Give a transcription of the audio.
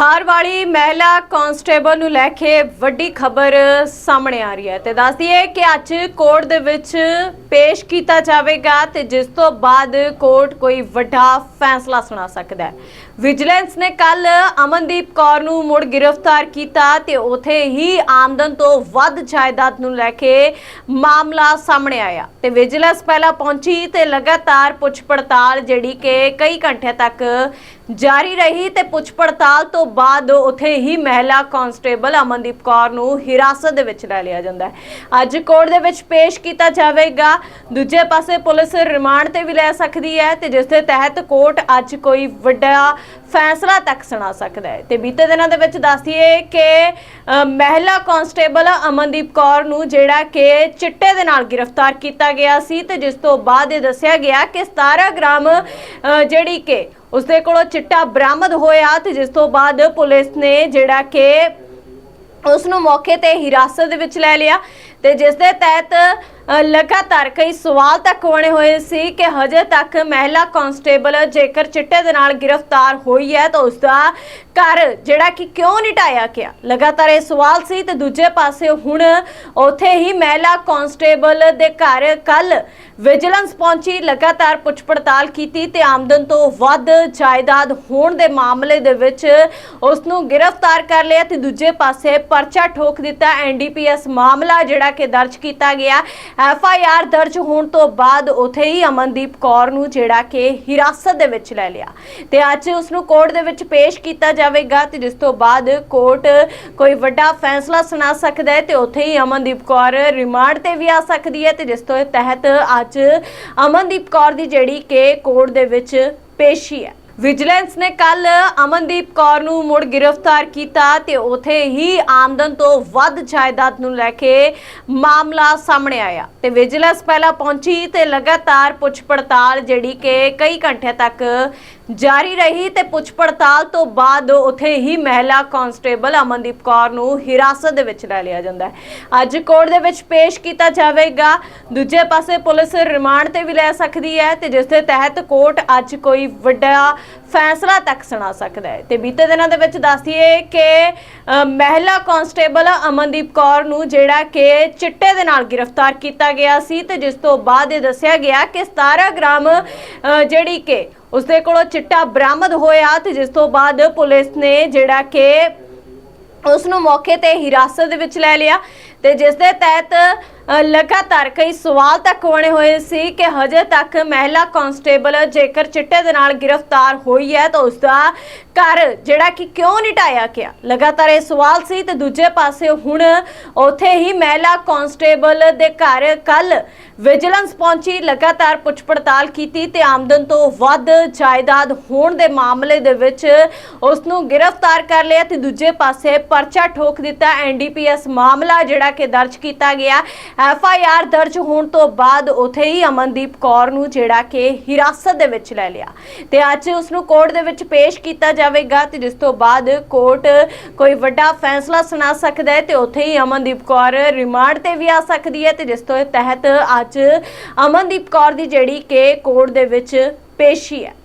ਥਾਰ ਵਾਲੀ ਮਹਿਲਾ ਕਾਂਸਟੇਬਲ ਨੂੰ ਲੈ ਕੇ ਵੱਡੀ ਖਬਰ ਸਾਹਮਣੇ ਆ ਰਹੀ ਹੈ ਤੇ ਦੱਸਦੀ ਹੈ ਕਿ ਅੱਜ ਕੋਰਟ ਦੇ ਵਿੱਚ ਪੇਸ਼ ਕੀਤਾ ਜਾਵੇਗਾ ਤੇ ਜਿਸ ਤੋਂ ਬਾਅਦ ਕੋਰਟ ਕੋਈ ਵੱਡਾ ਫੈਸਲਾ ਸੁਣਾ ਸਕਦਾ ਹੈ। ਵਿਜੀਲੈਂਸ ਨੇ ਕੱਲ ਅਮਨਦੀਪ ਕੌਰ ਨੂੰ ਮੁੜ ਗ੍ਰਿਫਤਾਰ ਕੀਤਾ ਤੇ ਉਥੇ ਹੀ ਆਮਦਨ ਤੋਂ ਵੱਧ ਜਾਇਦਾਦ ਨੂੰ ਲੈ ਕੇ ਮਾਮਲਾ ਸਾਹਮਣੇ ਆਇਆ। ਤੇ ਵਿਜੀਲੈਂਸ ਪਹਿਲਾਂ ਪਹੁੰਚੀ ਤੇ ਲਗਾਤਾਰ ਪੁੱਛ ਪੜਤਾਲ ਜਿਹੜੀ ਕਿ ਕਈ ਘੰਟੇ ਤੱਕ ਜਾਰੀ ਰਹੀ ਤੇ ਪੁੱਛ ਪੜਤਾਲ ਤੋਂ ਬਾਅਦ ਉਥੇ ਹੀ ਮਹਿਲਾ ਕਾਂਸਟੇਬਲ ਅਮਨਦੀਪ ਕੌਰ ਨੂੰ ਹਿਰਾਸਤ ਦੇ ਵਿੱਚ ਲੈ ਲਿਆ ਜਾਂਦਾ ਹੈ। ਅੱਜ ਕੋਰਟ ਦੇ ਵਿੱਚ ਪੇਸ਼ ਕੀਤਾ ਜਾਵੇਗਾ। ਦੂਜੇ ਪਾਸੇ ਪੁਲਿਸ ਰਿਮਾਂਡ ਤੇ ਵੀ ਲੈ ਸਕਦੀ ਹੈ ਤੇ ਜਿਸ ਦੇ ਤਹਿਤ ਕੋਰਟ ਅੱਜ ਕੋਈ ਵੱਡਾ ਫੈਸਲਾ ਤੱਕ ਸੁਣਾ ਸਕਦਾ ਹੈ। ਤੇ ਬੀਤੇ ਦਿਨਾਂ ਦੇ ਵਿੱਚ ਦੱਸਦੀਏ ਕਿ ਮਹਿਲਾ ਕਾਂਸਟੇਬਲ ਅਮਨਦੀਪ ਕੌਰ ਨੂੰ ਜਿਹੜਾ ਕਿ ਚਿੱਟੇ ਦੇ ਨਾਲ ਗ੍ਰਿਫਤਾਰ ਕੀਤਾ ਗਿਆ ਸੀ ਤੇ ਜਿਸ ਤੋਂ ਬਾਅਦ ਇਹ ਦੱਸਿਆ ਗਿਆ ਕਿ 17 ਗ੍ਰਾਮ ਜਿਹੜੀ ਕਿ ਉਸਦੇ ਕੋਲੋਂ ਚਿੱਟਾ ਬਰਾਮਦ ਹੋਇਆ ਤੇ ਜਿਸ ਤੋਂ ਬਾਅਦ ਪੁਲਿਸ ਨੇ ਜਿਹੜਾ ਕਿ ਉਸ ਨੂੰ ਮੌਕੇ ਤੇ ਹਿਰਾਸਤ ਦੇ ਵਿੱਚ ਲੈ ਲਿਆ। ਤੇ ਜਿਸ ਦੇ ਤਹਿਤ ਲਗਾਤਾਰ ਕਈ ਸਵਾਲ ਤੱਕ ਬਣੇ ਹੋਏ ਸੀ ਕਿ ਹਜੇ ਤੱਕ ਮਹਿਲਾ ਕਾਂਸਟੇਬਲ ਜੇਕਰ ਚਿੱਟੇ ਦੇ ਨਾਲ ਗ੍ਰਿਫਤਾਰ ਹੋਈ ਹੈ ਤਾਂ ਉਸ ਦਾ ਘਰ ਜਿਹੜਾ ਕਿ ਕਿਉਂ ਨਹੀਂ ਢਾਇਆ ਗਿਆ? ਲਗਾਤਾਰ ਇਹ ਸਵਾਲ ਸੀ ਤੇ ਦੂਜੇ ਪਾਸੇ ਹੁਣ ਉੱਥੇ ਹੀ ਮਹਿਲਾ ਕਾਂਸਟੇਬਲ ਦੇ ਘਰ ਕੱਲ ਵਿਜੀਲੈਂਸ ਪਹੁੰਚੀ, ਲਗਾਤਾਰ ਪੁੱਛ ਪੜਤਾਲ ਕੀਤੀ ਤੇ ਆਮਦਨ ਤੋਂ ਵੱਧ ਜਾਇਦਾਦ ਹੋਣ ਦੇ ਮਾਮਲੇ ਦੇ ਵਿੱਚ ਉਸ ਨੂੰ ਗ੍ਰਿਫਤਾਰ ਕਰ ਲਿਆ ਤੇ ਦੂਜੇ ਪਾਸੇ ਪਰਚਾ ਠੋਕ ਦਿੱਤਾ। ਐਨਡੀਪੀਐਸ ਮਾਮਲਾ ਜਿਹੜਾ ਕਿ ਦਰਜ ਕੀਤਾ ਗਿਆ। ਐਫ ਆਈ ਆਰ ਦਰਜ ਹੋਣ ਤੋਂ ਬਾਅਦ ਉਥੇ ਹੀ ਅਮਨਦੀਪ ਕੌਰ ਨੂੰ ਜਿਹੜਾ ਕਿ ਹਿਰਾਸਤ ਦੇ ਵਿੱਚ ਲੈ ਲਿਆ। ਤੇ ਅੱਜ ਉਸ ਨੂੰ ਕੋਰਟ ਦੇ ਵਿੱਚ ਪੇਸ਼ ਕੀਤਾ ਜਾਵੇਗਾ ਤੇ ਜਿਸ ਤੋਂ ਬਾਅਦ ਕੋਰਟ ਕੋਈ ਵੱਡਾ ਫੈਸਲਾ ਸੁਣਾ ਸਕਦਾ ਹੈ ਤੇ ਉਥੇ ਹੀ ਅਮਨਦੀਪ ਕੌਰ ਰਿਮਾਂਡ ਤੇ ਵੀ ਆ ਸਕਦੀ ਹੈ ਤੇ ਜਿਸ ਤੋਂ ਤਹਿਤ ਅੱਜ ਅਮਨਦੀਪ ਕੌਰ ਦੀ ਜਿਹੜੀ ਕਿ ਕੋਰਟ ਦੇ ਵਿੱਚ ਪੇਸ਼ੀ ਹੈ। ਵਿਜੀਲੈਂਸ ਨੇ ਕੱਲ ਅਮਨਦੀਪ ਕੌਰ ਨੂੰ ਮੁੜ ਗ੍ਰਿਫਤਾਰ ਕੀਤਾ ਤੇ ਉਥੇ ਹੀ ਆਮਦਨ ਤੋਂ ਵੱਧ ਜਾਇਦਾਦ ਨੂੰ ਲੈ ਕੇ ਮਾਮਲਾ ਸਾਹਮਣੇ ਆਇਆ। ਤੇ ਵਿਜੀਲੈਂਸ ਪਹਿਲਾਂ ਪਹੁੰਚੀ ਤੇ ਲਗਾਤਾਰ ਪੁੱਛ ਪੜਤਾਲ ਜਿਹੜੀ ਕਿ ਕਈ ਘੰਟੇ ਤੱਕ ਜਾਰੀ ਰਹੀ ਤੇ ਪੁੱਛ ਪੜਤਾਲ ਤੋਂ ਬਾਅਦ ਉਥੇ ਹੀ ਮਹਿਲਾ ਕਾਂਸਟੇਬਲ ਅਮਨਦੀਪ ਕੌਰ ਨੂੰ ਹਿਰਾਸਤ ਦੇ ਵਿੱਚ ਲੈ ਲਿਆ ਜਾਂਦਾ ਹੈ। ਅੱਜ ਕੋਰਟ ਦੇ ਵਿੱਚ ਪੇਸ਼ ਕੀਤਾ ਜਾਵੇਗਾ। ਦੂਜੇ ਪਾਸੇ ਪੁਲਿਸ ਰਿਮਾਂਡ ਤੇ ਵੀ ਲੈ ਸਕਦੀ ਹੈ ਤੇ ਜਿਸ ਦੇ ਤਹਿਤ ਕੋਰਟ ਅੱਜ ਕੋਈ ਵੱਡਾ ਫੈਸਲਾ ਤੱਕ ਸੁਣਾ ਸਕਦਾ ਹੈ। ਤੇ ਬੀਤੇ ਦਿਨਾਂ ਦੇ ਵਿੱਚ ਦੱਸਦੀਏ ਕਿ ਮਹਿਲਾ ਕਾਂਸਟੇਬਲ ਅਮਨਦੀਪ ਕੌਰ ਨੂੰ ਜਿਹੜਾ ਕਿ ਚਿੱਟੇ ਦੇ ਨਾਲ ਗ੍ਰਿਫਤਾਰ ਕੀਤਾ ਗਿਆ ਸੀ ਤੇ ਜਿਸ ਤੋਂ ਬਾਅਦ ਇਹ ਦੱਸਿਆ ਗਿਆ ਕਿ 17 ਗ੍ਰਾਮ ਜਿਹੜੀ ਕਿ ਉਸਦੇ ਕੋਲੋਂ ਚਿੱਟਾ ਬਰਾਮਦ ਹੋਇਆ ਤੇ ਜਿਸ ਤੋਂ ਬਾਅਦ ਪੁਲਿਸ ਨੇ ਜਿਹੜਾ ਕਿ ਉਸ ਨੂੰ ਮੌਕੇ ਤੇ ਹਿਰਾਸਤ ਦੇ ਵਿੱਚ ਲੈ ਲਿਆ। ਤੇ ਜਿਸ ਦੇ ਤਹਿਤ ਲਗਾਤਾਰ ਕਈ ਸਵਾਲ ਤੱਕ ਬਣੇ ਹੋਏ ਸੀ ਕਿ ਹਜੇ ਤੱਕ ਮਹਿਲਾ ਕਾਂਸਟੇਬਲ ਜੇਕਰ ਚਿੱਟੇ ਦੇ ਨਾਲ ਗ੍ਰਿਫਤਾਰ ਹੋਈ ਹੈ ਤਾਂ ਉਸ ਦਾ ਘਰ ਜਿਹੜਾ ਕਿ ਕਿਉਂ ਨਹੀਂ ਢਾਇਆ ਗਿਆ? ਲਗਾਤਾਰ ਇਹ ਸਵਾਲ ਸੀ ਤੇ ਦੂਜੇ ਪਾਸੇ ਹੁਣ ਉੱਥੇ ਹੀ ਮਹਿਲਾ ਕਾਂਸਟੇਬਲ ਦੇ ਘਰ ਕੱਲ ਵਿਜੀਲੈਂਸ ਪਹੁੰਚੀ, ਲਗਾਤਾਰ ਪੁੱਛ ਪੜਤਾਲ ਕੀਤੀ ਤੇ ਆਮਦਨ ਤੋਂ ਵੱਧ ਜਾਇਦਾਦ ਹੋਣ ਦੇ ਮਾਮਲੇ ਦੇ ਵਿੱਚ ਉਸ ਨੂੰ ਗ੍ਰਿਫਤਾਰ ਕਰ ਲਿਆ ਤੇ ਦੂਜੇ ਪਾਸੇ ਪਰਚਾ ਠੋਕ ਦਿੱਤਾ। ਐਨਡੀਪੀਐਸ ਮਾਮਲਾ ਜਿਹੜਾ ਜਿਹੜਾ ਕਿ ਦਰਜ ਕੀਤਾ ਗਿਆ। ਐਫ ਆਈ ਆਰ ਦਰਜ ਹੋਣ ਤੋਂ ਬਾਅਦ ਉਥੇ ਹੀ ਅਮਨਦੀਪ ਕੌਰ ਨੂੰ ਜਿਹੜਾ ਕਿ ਹਿਰਾਸਤ ਦੇ ਵਿੱਚ ਲੈ ਲਿਆ। ਤੇ ਅੱਜ ਉਸ ਨੂੰ ਕੋਰਟ ਦੇ ਵਿੱਚ ਪੇਸ਼ ਕੀਤਾ ਜਾਵੇਗਾ ਤੇ ਜਿਸ ਤੋਂ ਬਾਅਦ ਕੋਰਟ ਕੋਈ ਵੱਡਾ ਫੈਸਲਾ ਸੁਣਾ ਸਕਦਾ ਹੈ ਤੇ ਉਥੇ ਹੀ ਅਮਨਦੀਪ ਕੌਰ ਰਿਮਾਂਡ ਤੇ ਵੀ ਆ ਸਕਦੀ ਹੈ ਤੇ ਜਿਸ ਤੋਂ ਤਹਿਤ ਅੱਜ ਅਮਨਦੀਪ ਕੌਰ ਦੀ ਜਿਹੜੀ ਕਿ ਕੋਰਟ ਦੇ ਵਿੱਚ ਪੇਸ਼ੀ ਹੈ।